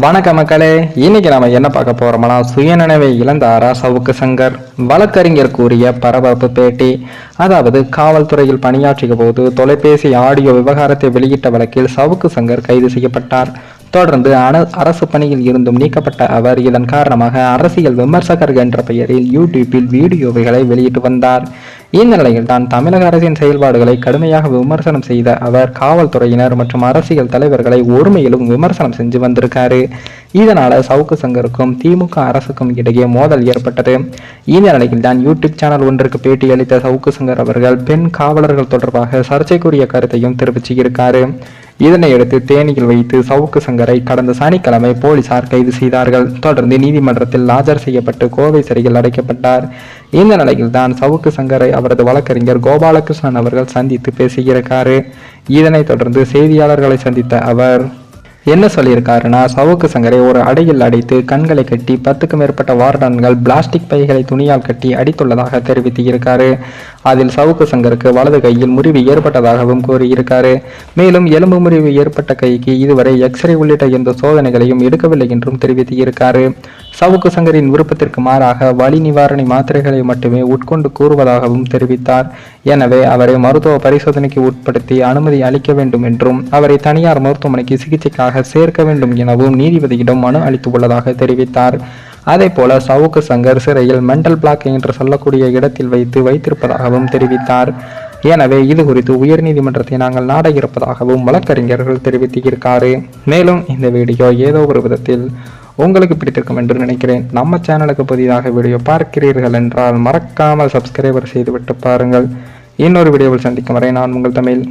வணக்க மக்களே. இன்னைக்கு நாம என்ன பார்க்க போறோம்னா சுயநினைவை இழந்த சவுக்கு சங்கர் வழக்கறிஞர் கூறிய பரபரப்பு பேட்டி அதாவது காவல்துறையில் பணியாற்றிய போது தொலைபேசி ஆடியோ விவகாரத்தை வெளியிட்ட வழக்கில் சவுக்கு சங்கர் கைது செய்யப்பட்டார். தொடர்ந்து அன அரசு பணியில் இருந்தும் நீக்கப்பட்ட அவர் இதன் காரணமாக அரசியல் விமர்சகர் என்ற பெயரில் யூடியூப்பில் வீடியோவைகளை வெளியிட்டு வந்தார். இந்த நிலையில் தான் தமிழக அரசின் செயல்பாடுகளை கடுமையாக விமர்சனம் செய்த அவர் காவல்துறையினர் மற்றும் அரசியல் தலைவர்களை ஒருமையிலும் விமர்சனம் செஞ்சு வந்திருக்காரு. இதனால சவுக்கு சங்கருக்கும் திமுக அரசுக்கும் இடையே மோதல் ஏற்பட்டது. இந்த நிலையில் தான் யூடியூப் சேனல் ஒன்றுக்கு பேட்டியளித்த சவுக்கு சங்கர் அவர்கள் பெண் காவலர்கள் தொடர்பாக சர்ச்சைக்குரிய கருத்தையும் தெரிவிச்சிருக்காரு இதனையடுத்து தேனியில் வைத்து சவுக்கு சங்கரை கடந்த சனிக்கிழமை போலீசார் கைது செய்தார்கள். தொடர்ந்து நீதிமன்றத்தில் ஆஜர் செய்யப்பட்டு கோவை சிறையில் அடைக்கப்பட்டார். இந்த நிலையில் தான் சவுக்கு சங்கரை அவரது வழக்கறிஞர் கோபாலகிருஷ்ணன் அவர்கள் சந்தித்து பேசியிருக்காரு. இதனைத் தொடர்ந்து செய்தியாளர்களை சந்தித்த அவர் என்ன சொல்லியிருக்காருன்னா சவுக்கு சங்கரை ஒரு அடையில் அடைத்து கண்களை கட்டி பத்துக்கும் மேற்பட்ட வார்டன்கள் பிளாஸ்டிக் பைகளை துணியால் கட்டி அடித்துள்ளதாக தெரிவித்து இருக்காரு அதில் சவுக்கு சங்கருக்கு வலது கையில் முறிவு ஏற்பட்டதாகவும் கூறியிருக்காரு. மேலும் எலும்பு முறிவு ஏற்பட்ட கைக்கு இதுவரை எக்ஸ்ரே உள்ளிட்ட எந்த சோதனைகளையும் எடுக்கவில்லை என்றும் தெரிவித்து இருக்காரு சவுக்கு சங்கரின் விருப்பத்திற்கு மாறாக வலி நிவாரணி மாத்திரைகளை மட்டுமே உட்கொண்டு கூறுவதாகவும் தெரிவித்தார். எனவே அவரை மருத்துவ பரிசோதனைக்கு உட்படுத்தி அனுமதி அளிக்க வேண்டும் என்றும் அவரை தனியார் மருத்துவமனைக்கு சிகிச்சைக்காக சேர்க்க வேண்டும் எனவும் நீதிபதியிடம் மனு அளித்துள்ளதாக தெரிவித்தார். அதே போல சவுக்கு சங்கர் சிறையில் மென்டல் பிளாக் என்று சொல்லக்கூடிய இடத்தில் வைத்து வைத்திருப்பதாகவும் தெரிவித்தார். எனவே இது குறித்து உயர்நீதிமன்றத்தை நாங்கள் நாட இருப்பதாகவும் வழக்கறிஞர்கள் தெரிவித்திருக்காரு. மேலும் இந்த வீடியோ ஏதோ ஒரு விதத்தில் உங்களுக்கு பிடித்திருக்கும் என்று நினைக்கிறேன். நம்ம சேனலுக்கு புதிதாக வீடியோ பார்க்கிறீர்கள் என்றால் மறக்காமல் சப்ஸ்கிரைபர் செய்துவிட்டு பாருங்கள். இன்னொரு வீடியோவில் சந்திக்கும் வரை நான் உங்கள் தமிழ்.